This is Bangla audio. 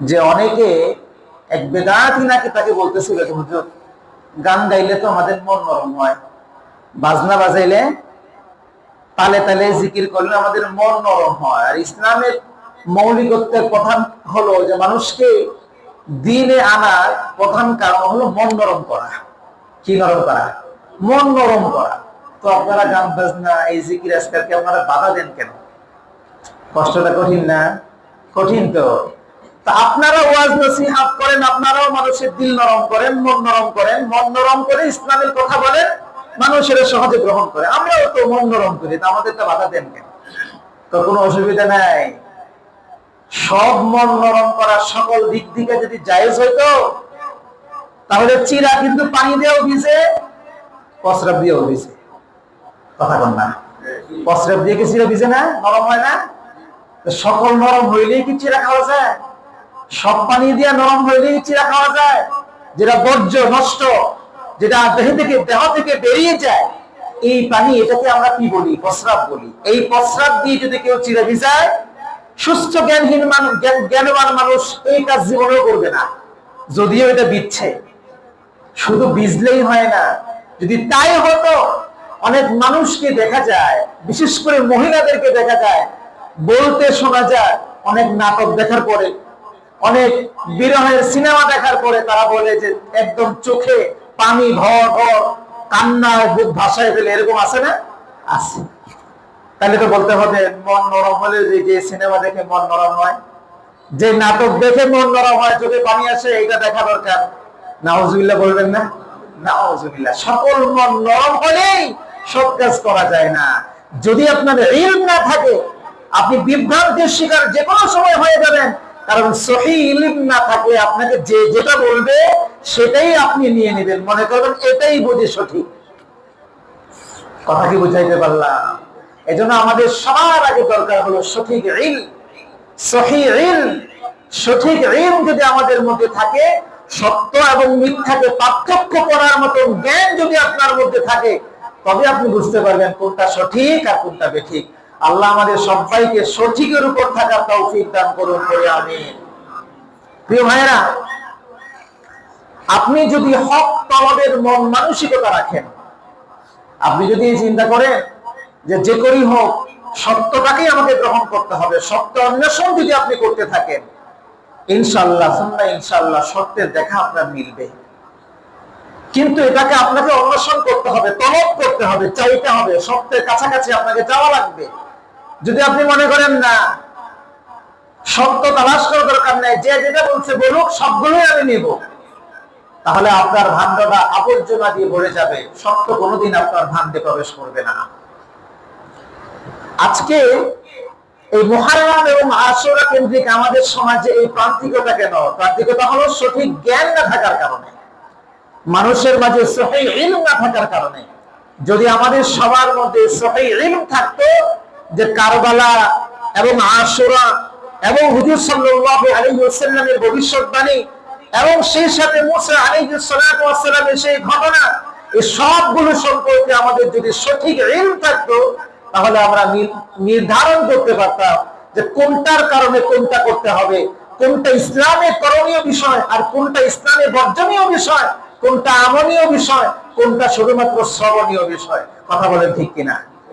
যে অনেকে এক বেদাতি নাকি তাকে হুজুর, গান গাইলে তো আমাদের মন নরম হয়। বাজনা বাজাইলে তালে তালে জিকির করলে আমাদের মন নরম হয়। আর ইসলামের মৌলিকত্বের প্রধান হলো যে মানুষকে দিনে আনার প্রধান কারণ হলো মন নরম করা। কি নরম করা? মন নরম করা। তো আপনারা গান বাজনা, এই জিকির, আজকালকে আপনারা বাধা দেন কেন? কষ্টটা কঠিন না? কঠিন তো। আপনারা ওয়াজ নসিহাত করেন, আপনারাও মানুষের দিল নরম করেন, মন নরম করেন। মন নরম করে ইসলামের কথা বলেন, মানুষের সহজে গ্রহণ করে। আমরাও তো মন নরম করি, তা আমাদের তো বাধা দেন কেন? তো কোনো অসুবিধা নাই। সব মন নরম করা সকল দিক দিকে যদি জায়েজ হইতো, তাহলে চিরা কিন্তু পানি দিয়েও ভিজে, প্রস্রাব দিয়েও ভিজে। কথা কন না। প্রস্রাব দিয়ে কি চিরা ভিজে না? নরম হয় না? সকল নরম হইলেই কি চিরা খাওয়া যায়? সব পানি দিয়ে নরম হইলেই চিরা খাওয়া যায়, যেটা বর্জ্য নষ্ট, যেটা দেহ থেকে দেহ থেকে বেরিয়ে যায়, এই পানি এটাকে আমরা কি বলি? প্রস্রাব বলি। এই প্রস্রাব দিয়ে যদি কেউ চিরা ভিজায়, সুস্থ জ্ঞানহীন মানুষ জ্ঞান- জ্ঞানবান মানুষ এই কাজ জীবনেও করবে না। যদিও এটা বিচ্ছে। শুধু বিজলেই হয় না, যদি তাই হতো, অনেক মানুষকে দেখা যায়, বিশেষ করে মহিলাদেরকে দেখা যায়, বলতে শোনা যায়, অনেক নাটক দেখার পরে অনেক বিরহের সিনেমা দেখার পরে তারা বলে যে একদম চোখে পানি ভর ভর কান্নায় বুক ভাসায় ফেলে, এরকম আছে না? আছে। তাহলে তো বলতে হবে মন নরম হলে যে যে সিনেমা দেখে মন নরম হয়। যে নাটক দেখে মন নরম হয়, চোখে পানি আসে এটা দেখা দরকার। নাওজুবিল্লাহ বলবেন না? নাওজুবিল্লাহ সকল মন নরম হলেই সব কাজ করা যায় না। যদি আপনার ইলম না থাকে, আপনি বিভ্রান্তির শিকার যে কোনো সময় হয়ে যাবেন। কারণ সহি না থাকলে আপনাকে যে যেটা বলবে, সেটাই আপনি নিয়ে নেবেন। মনে করবেন এটাই বুঝি সঠিক। কথা কি বুঝাইতে পারলাম? এজন্য আমাদের সবার আগে দরকার হলো সঠিক ইল সহি ইল সঠিক ইল যদি আমাদের মধ্যে থাকে, সত্য এবং মিথ্যাকে পার্থক্য করার মতো জ্ঞান যদি আপনার মধ্যে থাকে, তবে আপনি বুঝতে পারবেন কোনটা সঠিক আর কোনটা বেঠিক। আল্লাহ আমাদের সবাইকে সঠিকের উপর থাকার তৌফিক দান করুন করে আমি। প্রিয় ভাইয়েরা, আপনি যদি হক তলবের মন মানসিকতা রাখেন, আপনি যদি চিন্তা করেন যে যে করেই হোক, সত্যটাকেই আমাকে গ্রহণ করতে হবে, সত্য অন্বেষণ যদি আপনি করতে থাকেন ইনশাল্লাহ ইনশাল্লাহ সত্যের দেখা আপনার মিলবে। কিন্তু এটাকে আপনাকে অন্বেষণ করতে হবে, তলব করতে হবে, চাইতে হবে, সত্যের কাছাকাছি আপনাকে যাওয়া লাগবে। যদি আপনি মনে করেন, না সত্য তালাশ করার দরকার নেই, যে যেটা বলছে বলুক, সবগুলোই আমি নেব। তাহলে আপনার ভাণ্ডটা আবর্জনা দিয়ে ভরে যাবে। সত্য কোনোদিন আপনার ভাণ্ডে প্রবেশ করবে না। আজকে এই মহারাম এবং আশুরা কেন্দ্রিক আমাদের সমাজে এই প্রান্তিকতা কেন? প্রান্তিকতা হলো সঠিক জ্ঞান না থাকার কারণে। মানুষের মাঝে সহি না থাকার কারণে। যদি আমাদের সবার মধ্যে সহি থাকতো যে কারবালা এবং আশুরা এবং হুজুর সাল্লাল্লাহু আলাইহি ওয়াসাল্লামের ভবিষ্যৎবাণী এবং সেই সাথে মুসা ওয়াসসালামের সেই ঘটনা, এই সবগুলো সম্পর্কে আমাদের যদি সঠিক তাহলে আমরা নির্ধারণ করতে পারতাম যে কোনটার কারণে কোনটা করতে হবে, কোনটা ইসলামের করণীয় বিষয় আর কোনটা ইসলামের বর্জনীয় বিষয়, কোনটা আমনীয় বিষয়, কোনটা শুধুমাত্র শ্রবণীয় বিষয়। কথা বলেন ঠিক কিনা?